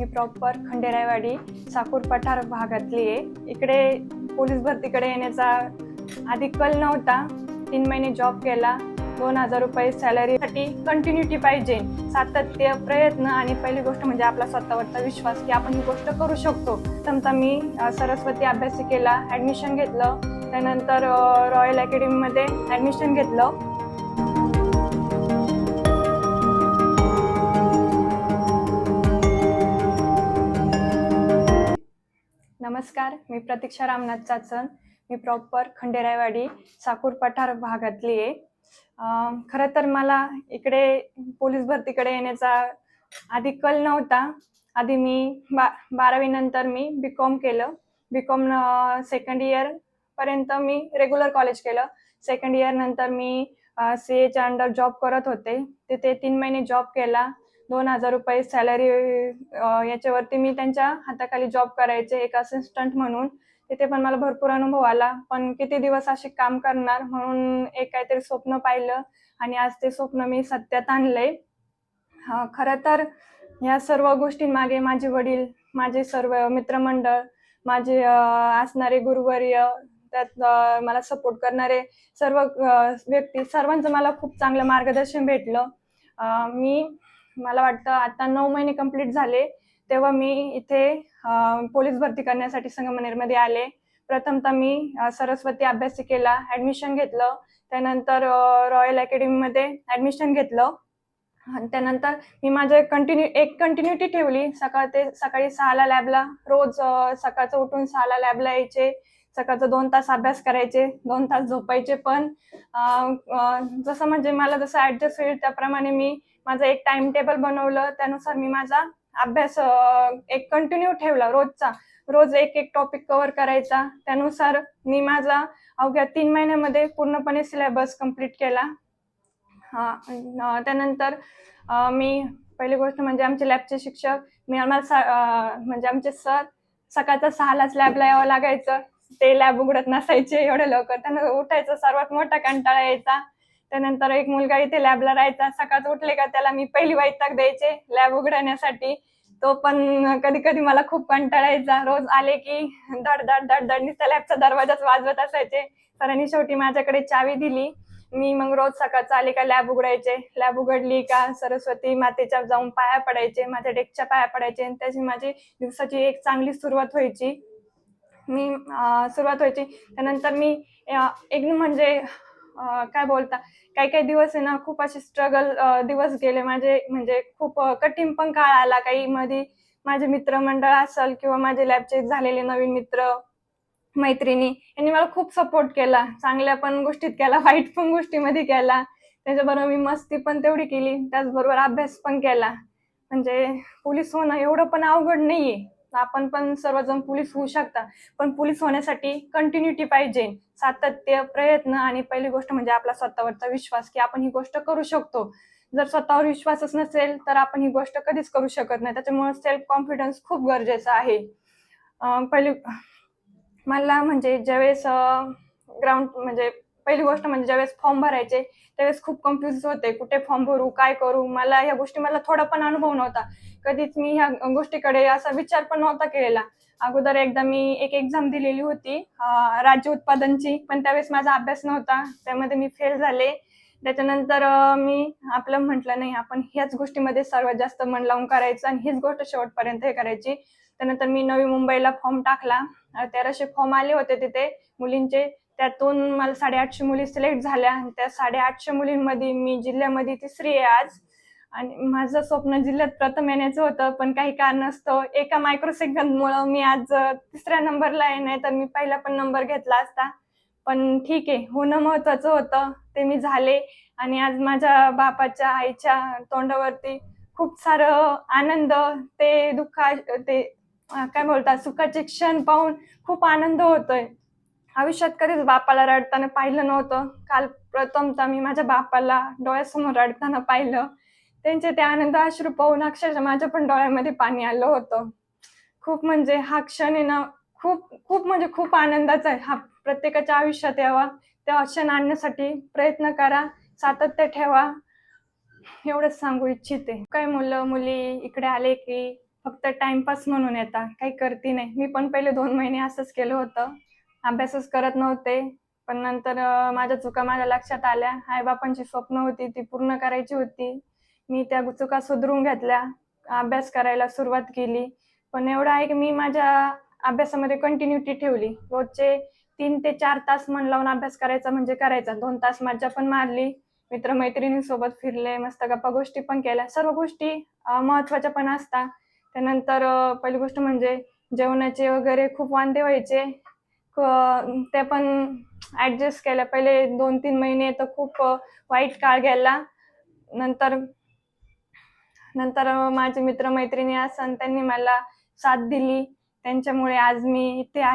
मी proper Khanderaywadi Sakur Pathar भागातली आहे. इकडे पोलीस भरतीकडे येण्याचा आधी कल नव्हता. तीन महिने जॉब केला. दोन हजार रुपये सॅलरीसाठी कंटिन्युटी पाहिजे. सातत्य प्रयत्न आणि पहिली गोष्ट म्हणजे आपला स्वतःवरचा विश्वास की आपण ही गोष्ट करू शकतो. समजा मी सरस्वती अभ्यासिकेला ॲडमिशन घेतलं. त्यानंतर रॉयल अकॅडमीमध्ये ॲडमिशन घेतलं. नमस्कार मी प्रतीक्षा रामनाथ चाचण मी प्रॉपर खंडेरायवाडी साकूर पठार भागातली आहे. खरं तर मला इकडे पोलीस भरतीकडे येण्याचा आधी कल नव्हता. आधी मी बा बारावीनंतर मी बी कॉम केलं. बी कॉम सेकंड इयरपर्यंत मी रेग्युलर कॉलेज केलं. सेकंड इयर नंतर मी सी एच्या अंडर जॉब करत होते. तिथे तीन महिने जॉब केला. दोन हजार रुपये सॅलरी याच्यावरती मी त्यांच्या हाताखाली जॉब करायचे एक असिस्टंट म्हणून. तिथे पण मला भरपूर अनुभव आला. पण किती दिवस असे काम करणार म्हणून एक काहीतरी स्वप्न पाहिलं. आणि आज ते स्वप्न मी सत्यात आणलंय. हा, खरं तर ह्या सर्व गोष्टींमागे माझे वडील माझे सर्व मित्रमंडळ माझे असणारे गुरुवर्य त्यात मला सपोर्ट करणारे सर्व व्यक्ती सर्वांचं मला खूप चांगलं मार्गदर्शन भेटलं. मी मला वाटतं आता नऊ महिने कंप्लीट झाले तेव्हा मी इथे पोलीस भरती करण्यासाठी संगमनेरमध्ये आले. प्रथमतः मी सरस्वती अभ्यासिकेला ॲडमिशन घेतलं. त्यानंतर रॉयल अकॅडमीमध्ये ॲडमिशन घेतलं. आणि त्यानंतर मी माझं कंटिन्यू एक कंटिन्युटी ठेवली. सकाळ ते सकाळी सहाला लॅबला रोज सकाळचं उठून सहाला लॅबला यायचे. सकाळचं दोन तास अभ्यास करायचे दोन तास झोपायचे पण जसं म्हणजे मला जसं ॲडजस्ट होईल त्याप्रमाणे मी माझं एक टाइम टेबल बनवलं त्यानुसार मी माझा अभ्यास एक कंटिन्यू ठेवला रोजचा. रोज एक एक टॉपिक कव्हर करायचा. त्यानुसार मी माझा अवघ्या तीन महिन्यामध्ये पूर्णपणे सिलेबस कंप्लीट केला. हा त्यानंतर मी पहिली गोष्ट म्हणजे आमचे लॅबचे शिक्षक मी आम्हाला म्हणजे आमचे सर सकाळचा सहालाच लॅबला यावं लागायचं. ते लॅब उघडत नसायचे एवढं लवकर. त्यांना उठायचं सर्वात मोठा कंटाळा यायचा. त्यानंतर एक मुलगा इथे लॅबला राहायचा. सकाळ उठले का त्याला मी पहिली वैताग द्यायचे लॅब उघडण्यासाठी. तो पण कधी कधी मला खूप कंटाळायचा. रोज आले की धड धड धड धड लॅबचा दरवाजाच वाजवत असायचे. सरांनी शेवटी माझ्याकडे चावी दिली. मी मग रोज सकाळचं आले का लॅब उघडायचे. लॅब उघडली का सरस्वती मातेच्या जाऊन पाया पडायचे माझ्या डेकच्या पाया पडायचे आणि त्याची माझी दिवसाची एक चांगली सुरुवात व्हायची. मी सुरुवात व्हायची. त्यानंतर मी एक म्हणजे काय बोलता काही काही दिवस आहे ना खूप असे स्ट्रगल दिवस गेले. माझे म्हणजे खूप कठीण पण काळ आला. काही मध्ये माझे मित्रमंडळ असेल किंवा माझे लॅबचे झालेले नवीन मित्र मैत्रिणी यांनी मला खूप सपोर्ट केला. चांगल्या पण गोष्टीत केला वाईट पण गोष्टीमध्ये केला. त्याच्याबरोबर मी मस्ती पण तेवढी केली. त्याचबरोबर अभ्यास पण केला. म्हणजे पोलीस होणं एवढं पण अवघड नाहीये. आपण पण सर्वजण पोलीस होऊ शकता. पण पोलीस होण्यासाठी कंटिन्युटी पाहिजे. सातत्य प्रयत्न आणि पहिली गोष्ट म्हणजे आपला स्वतःवरचा विश्वास की आपण ही गोष्ट करू शकतो. जर स्वतःवर विश्वासच नसेल तर आपण ही गोष्ट कधीच करू शकत नाही. त्याच्यामुळे सेल्फ कॉन्फिडन्स खूप गरजेचा आहे. पहिली मला म्हणजे ज्यावेळेस ग्राउंड म्हणजे पहिली गोष्ट म्हणजे ज्यावेळेस फॉर्म भरायचे त्यावेळेस खूप कन्फ्युज होते. कुठे फॉर्म भरू काय करू? मला या गोष्टी मला थोडा पण अनुभव नव्हता. कधीच मी ह्या गोष्टीकडे असा विचार पण नव्हता केलेला. अगोदर एकदा मी एक एक्झाम दिलेली होती. राज्य उत्पादनची पण त्यावेळेस माझा अभ्यास नव्हता. त्यामध्ये मी फेल झाले. त्याच्यानंतर मी आपलं म्हटलं नाही आपण ह्याच गोष्टीमध्ये सर्वात जास्त मन लावून करायचं आणि हीच गोष्ट शेवटपर्यंत हे करायची. त्यानंतर मी नवी मुंबईला फॉर्म टाकला. तेराशे फॉर्म आले होते तिथे मुलींचे. त्यातून मला साडेआठशे मुली सिलेक्ट झाल्या. आणि त्या साडेआठशे मुलींमध्ये मी जिल्ह्यामध्ये तिसरी आहे आज. आणि माझं स्वप्न जिल्ह्यात प्रथम येण्याचं होतं पण काही कारण असतं एका मायक्रो सेकंदमुळं मी आज तिसऱ्या नंबरला आहे नाही तर मी पहिला पण नंबर घेतला असता. पण ठीक आहे होणं महत्वाचं होतं ते मी झाले. आणि आज माझ्या बापाच्या आईच्या तोंडावरती खूप सारं आनंद ते दुःखा ते काय बोलतात सुखाचे क्षण पाहून खूप आनंद होतोय. आयुष्यात कधीच बापाला रडताना पाहिलं नव्हतं. काल प्रथमतः मी माझ्या बापाला डोळ्यासमोर रडताना पाहिलं. त्यांचे ते आनंद अश्रू पाहून अक्षरशः माझ्या पण डोळ्यामध्ये पाणी आलं होतं. खूप म्हणजे हा क्षण आहे ना खूप खूप म्हणजे खूप आनंदाचा आहे. हा प्रत्येकाच्या आयुष्यात यावा त्या क्षण आणण्यासाठी प्रयत्न करा सातत्य ठेवा. एवढंच सांगू इच्छिते. काही मुलं मुली इकडे आले की फक्त टाइमपास म्हणून येता काही करती नाही. मी पण पहिले दोन महिने असंच केलं होतं. अभ्यासच करत नव्हते. पण नंतर माझ्या चुका माझ्या लक्षात आल्या. आईबापांची स्वप्न होती ती पूर्ण करायची होती. मी त्या चुका सुधरून घेतल्या अभ्यास करायला सुरुवात केली. पण एवढं आहे की मी माझ्या अभ्यासामध्ये कंटिन्युटी ठेवली. रोजचे तीन ते चार तास मन लावून अभ्यास करायचा म्हणजे करायचा. दोन तास मज्जा पण मारली. मित्रमैत्रिणींसोबत फिरले मस्त गप्पा गोष्टी पण केल्या. सर्व गोष्टी महत्त्वाच्या महत्त्वाच्या पण असतात. त्यानंतर पहिली गोष्ट म्हणजे जेवणाचे वगैरे खूप वांदे व्हायचे. ते पण ॲडजस्ट केल्या. पहिले दोन तीन महिने तर खूप वाईट काळ गेला. नंतर नंतर माझे माझे मित्रमैत्रिणी असन त्यांनी मला साथ दिली. त्यांच्यामुळे आज मी इथे आहे.